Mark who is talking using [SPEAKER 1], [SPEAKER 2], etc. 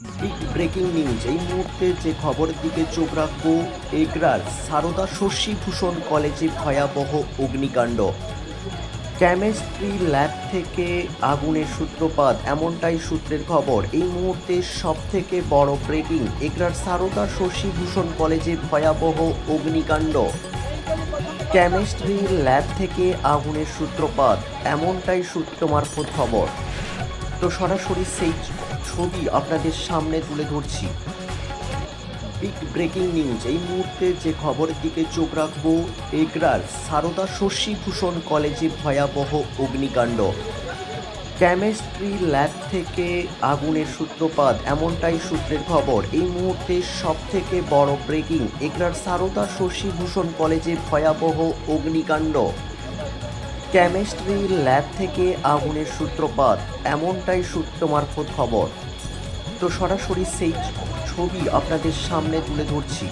[SPEAKER 1] Big breaking news এই মুহূর্তে যে খবরের দিকে চোখ রাখব, এগরার সারদা শশীভূষণ কলেজে ভয়াবহ অগ্নিকাণ্ড। কেমিস্ট্রি ল্যাব থেকে আগুনের সূত্রপাত, এমনটাই সূত্রের খবর। এই মুহূর্তে সব থেকে বড় ব্রেকিং এগরার সারদা শশীভূষণ কলেজে ভয়াবহ অগ্নিকাণ্ড। কেমিস্ট্রি ল্যাব থেকে আগুনের সূত্রপাত, এমনটাই সূত্র মারফত খবর। তো সরাসরি সেই ছবি আপনাদের সামনে তুলে ধরছি। বিগ ব্রেকিং নিউজ এই মুহূর্তে যে খবরের দিকে চোখ রাখব, এগরার সারদা শশীভূষণ কলেজে ভয়াবহ অগ্নিকাণ্ড। কেমিস্ট্রি ল্যাব থেকে আগুনের সূত্রপাত, এমনটাই সূত্রের খবর। এই মুহূর্তে সব থেকে বড় ব্রেকিং এগরার সারদা শশীভূষণ কলেজে ভয়াবহ অগ্নিকাণ্ড। কেমিস্ট্রি ল্যাব থেকে আগুনের সূত্রপাত, এমনটাই সূত্র মারফত খবর। তো সরাসরি সেই ছবি আপনাদের সামনে তুলে ধরছি।